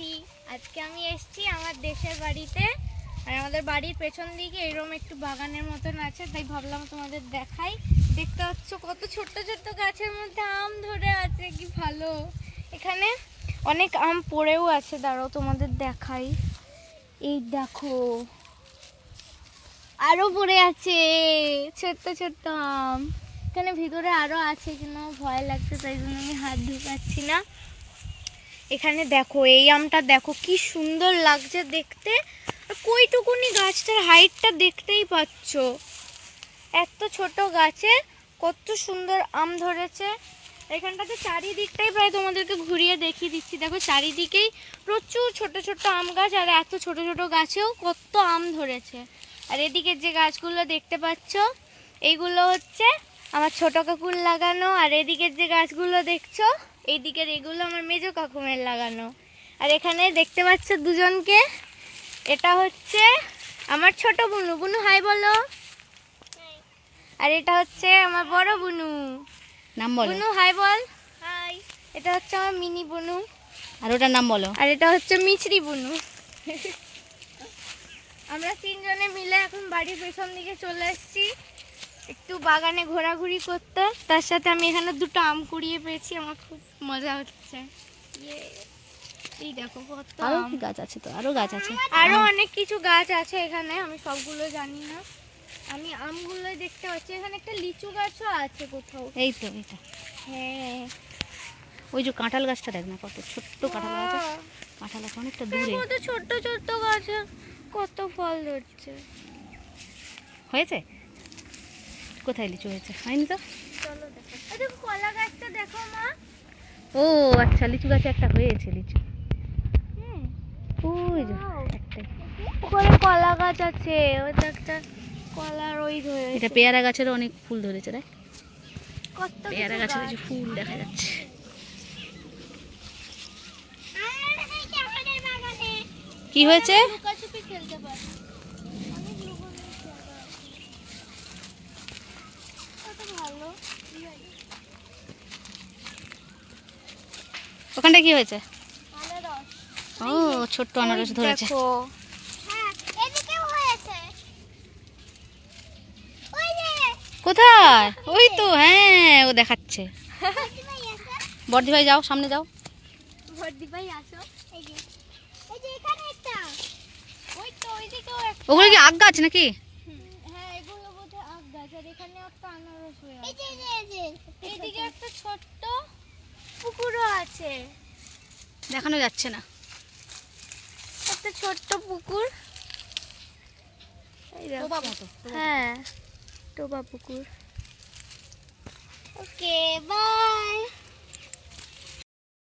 আছি আজকে আমি এসেছি আমার দেশের বাড়িতে। আর আমাদের বাড়ির পেছন দিকে এরকম একটু বাগানের মতন আছে, তাই ভাবলাম তোমাদের দেখাই। দেখতে পাচ্ছ কত ছোট্ট ছোট্ট গাছের মধ্যে আম ধরে আছে, কি ভালো। এখানে অনেক আম পড়েও আছে, দাঁড়াও তোমাদের দেখাই। এই দেখো, আরও পড়ে আছে, ছোট্ট ছোট্ট আম। এখানে ভিতরে আরও আছে আমার ভয় লাগছে, তাই জন্য আমি হাত ঢুকাচ্ছি না। এখানে দেখো, এই আমটা দেখো, কি সুন্দর লাগছে দেখতে। কইটুকুনি গাছটার হাইটটা দেখতেই পাচ্ছ। এত ছোট গাছে কত সুন্দর আম ধরেছে। এখানটাতে চারিদিকটাই প্রায় তোমাদেরকে ঘুরিয়ে দেখিয়ে দিচ্ছি। দেখো, চারিদিকেই প্রচুর ছোট ছোট আম গাছ, আর এত ছোট ছোট গাছেও কত আম ধরেছে। আর এদিকে যে গাছগুলো দেখতে পাচ্ছ, এইগুলো হচ্ছে আমার ছোট কাকুর লাগানো। আর এদিকের যে গাছগুলো দেখছ এইদিকের এগুলো আমার মেজো কাকুমের লাগানো। আর এখানে দেখতে পাচ্ছ দুজনকে। এটা হচ্ছে আমার ছোট বুনু। বুনু হাই বলো। আর এটা হচ্ছে আমার বড় বুনু। নাম বলো। বুনু হাই বল। হাই এটা হচ্ছে আমার মিনি বুনু। আর ওটার নাম বলো। আর এটা হচ্ছে মিছরি বুনু। আমরা তিনজনে মিলে এখন বাড়ির পেছন দিকে চলে এসেছি। একটু বাগানে ঘোরাঘুরি করতে তার সাথে আমি এখানে দুটো আম কুড়িয়ে পেয়েছি আমার খুব মজা হচ্ছে। ইয়ে, এই দেখো কত আরও গাছ আছে তো? আরও গাছ আছে। আরও অনেক কিছু গাছ আছে এখানে আমি সবগুলো জানি না। আমি আমগুলোই দেখতে পাচ্ছি এখানে একটা লিচু গাছও আছে কোথাও। এই তো এটা হ্যাঁ। ওই যে কাঁঠাল গাছটা দেখ না কত ছোট্ট কাঁঠাল গাছ কাঁঠাল আছে অনেকটা দূরে। কত ছোট্ট ছোট্ট গাছে কত ফল ধরছে। হয়েছে? কোথায় লিচু হয়েছে? হয়নি তো? কলা গাছটা দেখো মা। ও আচ্ছা লিচু গাছে একটা হয়েছে লিচু। হুম। ওই যে একটাই। উপরে কলা গাছ আছে। একটা কলার ওই এটা পেয়ারা গাছেরও অনেক ফুল ধরেছে দেখ। কত পেয়ারা গাছের যে ফুল দেখা যাচ্ছে। কি হয়েছে? ওখানটা কি হয়েছে? ও ছোট্ট আনারস ধরেছে। দেখো। হ্যাঁ এদিকেও হয়েছে। ওই যে। কোথায়? ওই তো হ্যাঁ ও দেখাচ্ছে। ভাই বর্দি ভাই যাও সামনে যাও। ভর্তি ভাই আসো। এই যে এই যে এখানে একটা। ওই তো ওইদিকেও একটা। ওগুলো কি আগ গাছ নাকি হ্যাঁ এগুলো বোধহয় আখ গাছ আর এখানে একটা আনারস হয়ে আছে। এই যে এই যে। এইদিকে একটা ছোট্ট পুকুরও আছে। দেখানো যাচ্ছে না। একটা ছোট্ট পুকুর। হ্যাঁ টোবা পুকুর। Okay bye.